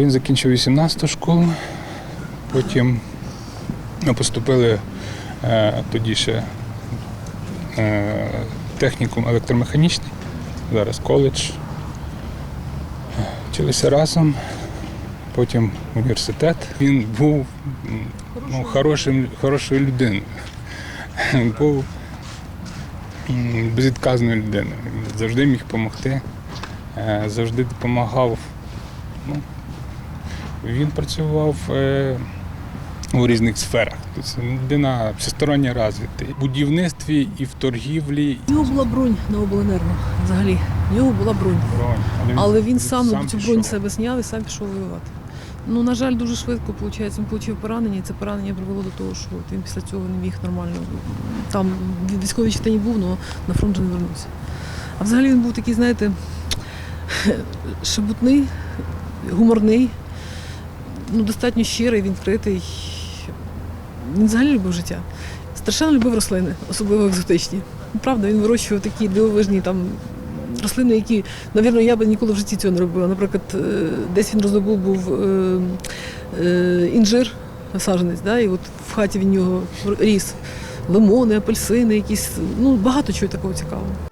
Він закінчив 18 школу, потім ми поступили е, тоді ще е, технікум електромеханічний, зараз коледж. Вчилися разом, потім університет. Він був ну, хорошим, хорошою людиною. Був безвідказною людиною. Завжди міг допомогти, е, завжди допомагав. Ну, він працював е, у різних сферах. Тобто людина всесторонньо розвита. В будівництві і в торгівлі. У нього була бронь на обленерго взагалі. У нього була бронь. Але він сам, цю бронь себе зняв і сам пішов воювати. Ну, на жаль, дуже швидко виходить, він отримав поранення, і це поранення привело до того, що він після цього не міг нормально. Там в військовій частині був, але на фронт вже не вернувся. А взагалі він був такий, знаєте, шебутний, гуморний, ну, достатньо щирий, відкритий. Він взагалі любив життя. Страшенно любив рослини, особливо екзотичні. Ну, Правда, він вирощував такі дивовижні там рослини, які, навірно, я би ніколи в житті цього не робила. Наприклад, е, десь він роздобув був е, е, інжир, саджанець, да, і от в хаті він його ріс. Лимони, апельсини, якісь, ну багато чого такого цікавого.